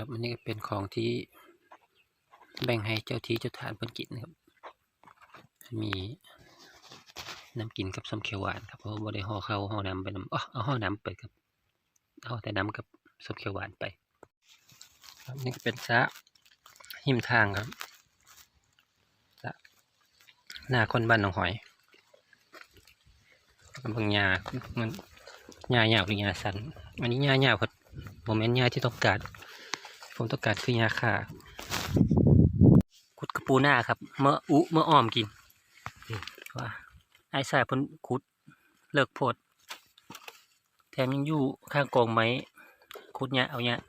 ครับอันนี้ก็เป็นของที่แบ่งให้เจ้าที่เจ้าทานเพิ่นกินนะครับ มีน้ำกินกับส้มเขียวหวานครับเพราะว่าบ่ได้ห่อข้าวห่อน้ำไปน้ำอ๋อเอาห่อน้ำไปครับเอาแต่น้ำกับส้มเขียวหวานไป ครับนี่ก็เป็นสระหิมทางครับสระหน้าคนบ้านหนองหอยกำลังยามันยาหยาวหรือยาสันอันนี้ยาหยาวครับโมเมนต์ยาที่ต้องการ ผมต้องการคือยาค่าขุดกระปูหน้าครับ เมื่ออุเมื่ออ้อมกินว่าไอ้สายเพ้นขุดเลิกโพด แถมยังอยู่ข้างกองไม้ขุดเนี่ยเอาเนี่ย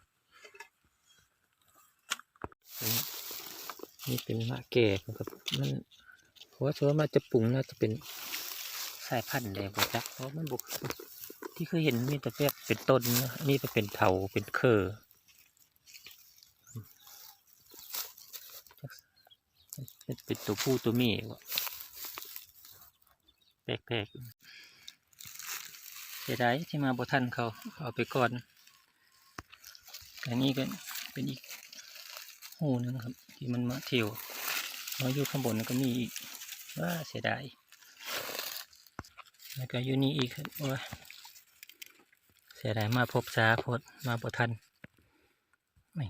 นี่เป็นมะแก่ครับมันเพราะว่าชัวามาจะปรุงน่าจะเป็นสายพันธุ์แดงกว่าจักเพราะมันบุกที่เคยเห็นมีแต่แบบเป็นต้นนะอันนี่เป็นเถาเป็นเครือ เป็นตัวผู้ตัวเมียวะแปลกๆเสียดายที่มาบทันเขาเอาไปก่อน อันนี้ก็เป็นอีกหูนึงครับ ที่มันมาเที่ยวมาอยู่ข้างบนก็มีอีกว่าเสียดายแล้วก็อยู่นี่อีกครับว่าเสียดายมาพบซาพดมาบทันไม่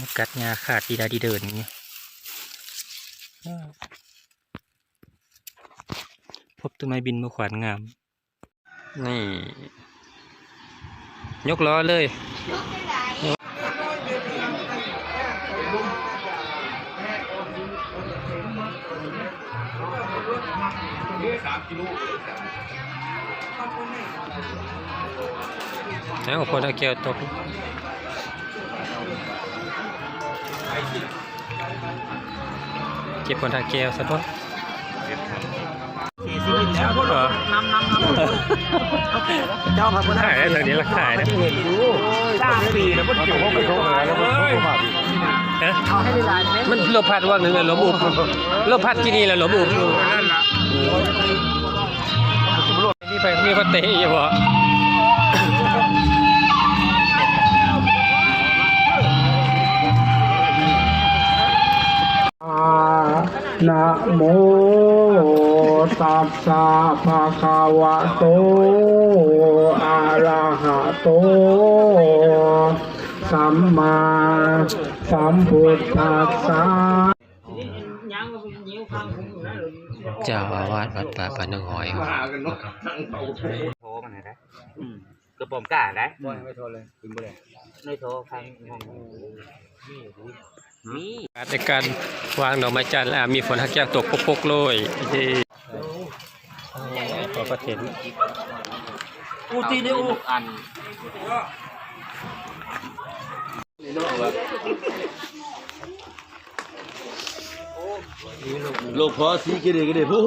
มากัดงาขาดดีดาดีเดินอย่างนี้ พบต้นไม้บินมาขวานงาม นี่ ยกล้อเลยแล้วคนตะเกียวตก เก็บคนตะเกียวซะด้วยสี่สิบลิตรแล้วเหรอน้ำน้ำน้ำเจ้าพระพุทธขายได้ทางนี้ราคายนะจ้างปีแล้วมันเกี่ยวข้องกับเขาแล้วมันเข้ามาฮะเอาให้ลายเม็ดมันลมพัดว่างหนึ่งเลยลมอุบลมพัดที่นี่แหละลมอุบนี่ไปมีคนเตะอยู่บ่ นะโมตัสสะภะคะวะโต อะระหะโต สัมมาสัมพุทธัสสะเจ้าอาวาสวัดป่าปานนงหอยครับโทรมาไหนได้กระผมกล้าได้บ่ไม่โทษเลยกินบ่ได้ไม่โทรฟังห้อง มีในการวางดอกไม้จันทร์แล้วมีฝนหักแก้วตกปกๆเลยที่ขอประเทศอูตีนี่อูอันลูกพอสีกินกันดิผู้